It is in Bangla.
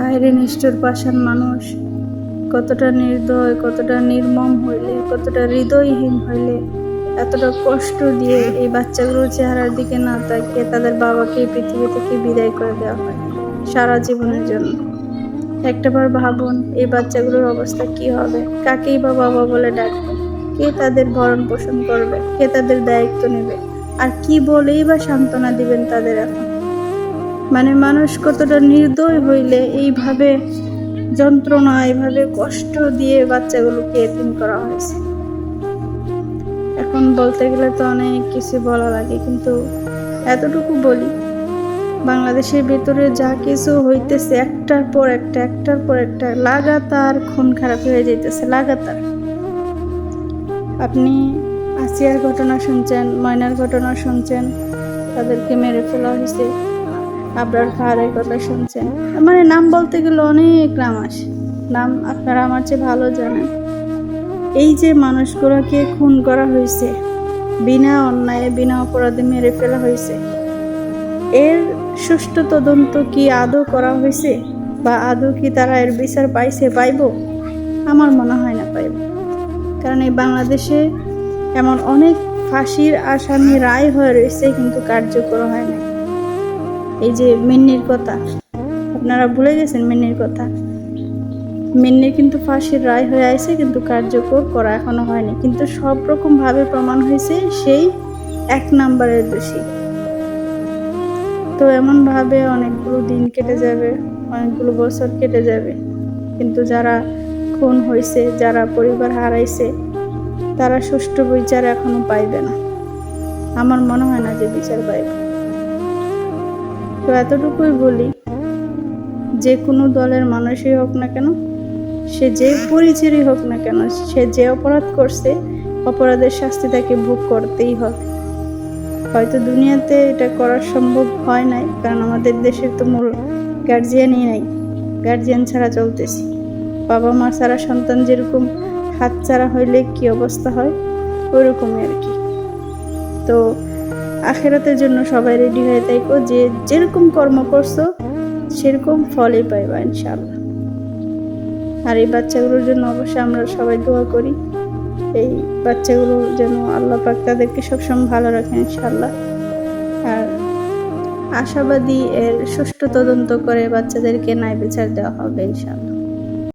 হায়রে নিষ্ঠুর পাষাণ মানুষ, কতটা নির্দয়, কতটা নির্মম হইলে, কতটা হৃদয়হীন হইলে, এতটা কষ্ট দিয়ে এই বাচ্চাগুলোর চেহারার দিকে না তাকিয়ে তাদের বাবাকে পৃথিবী থেকে বিদায় করে দেওয়া হয় সারা জীবনের জন্য। একটাবার ভাবুন, এই বাচ্চাগুলোর অবস্থা কি হবে? কাকেই বা বাবা বলে ডাকবে? কে তাদের ভরণ পোষণ করবে? কে তাদের দায়িত্ব নেবে? আর কি বলেই বা সান্ত্বনা দিবেন তাদের এখন? মানে মানুষ কতটা নির্দয় হইলে এইভাবে যন্ত্রণা, এইভাবে কষ্ট দিয়ে বাচ্চাগুলোকে এতিম করা হয়েছে। এখন বলতে গেলে তো অনেক কিছু বলা লাগে, কিন্তু এতটুকু বলি, বাংলাদেশের ভেতরে যা কিছু হইতেছে একটার পর একটা, একটার পর একটা, লাগাতার খুন খারাপ হয়ে যাইতেছে, লাগাতার। আপনি আসিয়ার ঘটনা শুনছেন, ময়নার ঘটনা শুনছেন, তাদেরকে মেরে ফেলা হয়েছে আবরার খাওয়ারের কথা শুনছেন। মানে নাম বলতে গেলে অনেক নাম আসে। নাম আপনারা আমার চেয়ে ভালো জানেন। এই যে মানুষগুলোকে খুন করা হয়েছে, বিনা অন্যায়ে, বিনা অপরাধে মেরে ফেলা হয়েছে, এর সুষ্ঠু তদন্ত কি আদৌ করা হয়েছে? বা আদৌ কি তারা এর বিচার পাইছে, পাইব? আমার মনে হয় না পাইব। কারণ এই বাংলাদেশে এমন অনেক ফাঁসির আসামি রায় হয়ে রয়েছে, কিন্তু কার্যকর হয় না এই যে মিন্নির কথা, আপনারা ভুলে গেছেন মিন্নির কথা। মিন্নির কিন্তু ফাঁসির রায় হয়ে আছে কিন্তু কার্যকর করা এখনও হয়নি। কিন্তু সব রকম ভাবে প্রমাণ হয়েছে, সেই এক নাম্বারের দোষী। তো এমন ভাবে অনেকগুলো দিন কেটে যাবে, অনেকগুলো বছর কেটে যাবে। কিন্তু যারা খুন হয়েছে, যারা পরিবার হারাইছে, তারা সুষ্ঠু বিচার এখনও পাইবে না। আমার মনে হয় না যে বিচার পাইবে। তো এতটুকুই বলি, যে কোনো দলের মানুষই হোক না কেন, সে যে পরিচয়ই হোক না কেন, সে যে অপরাধ করছে, অপরাধের শাস্তি তাকে ভোগ করতেই হবে। হয়তো দুনিয়াতে এটা করা সম্ভব হয় নাই, কারণ আমাদের দেশের তো মূল গার্জিয়ানই নাই। গার্জিয়ান ছাড়া চলতেছি। বাবা মা ছাড়া, সন্তান যেরকম হাত ছাড়া হইলে কি অবস্থা হয়? ওইরকমই আর কি। তো আখেরাতের জন্য সবাই রেডি হয়ে থাকো। যে যেরকম কর্ম করছ, সেরকম ফলই পাইবা ইনশাল্লাহ আর এই বাচ্চাগুলোর জন্য অবশ্যই আমরা সবাই দোয়া করি। এই বাচ্চাগুলো যেন আল্লাহ পাক তাদেরকে সবসময় ভালো রাখেন ইনশাল্লাহ আর আশাবাদী এর সুষ্ঠু তদন্ত করে বাচ্চাদেরকে ন্যায় বিচার দেওয়া হবে ইনশাল্লাহ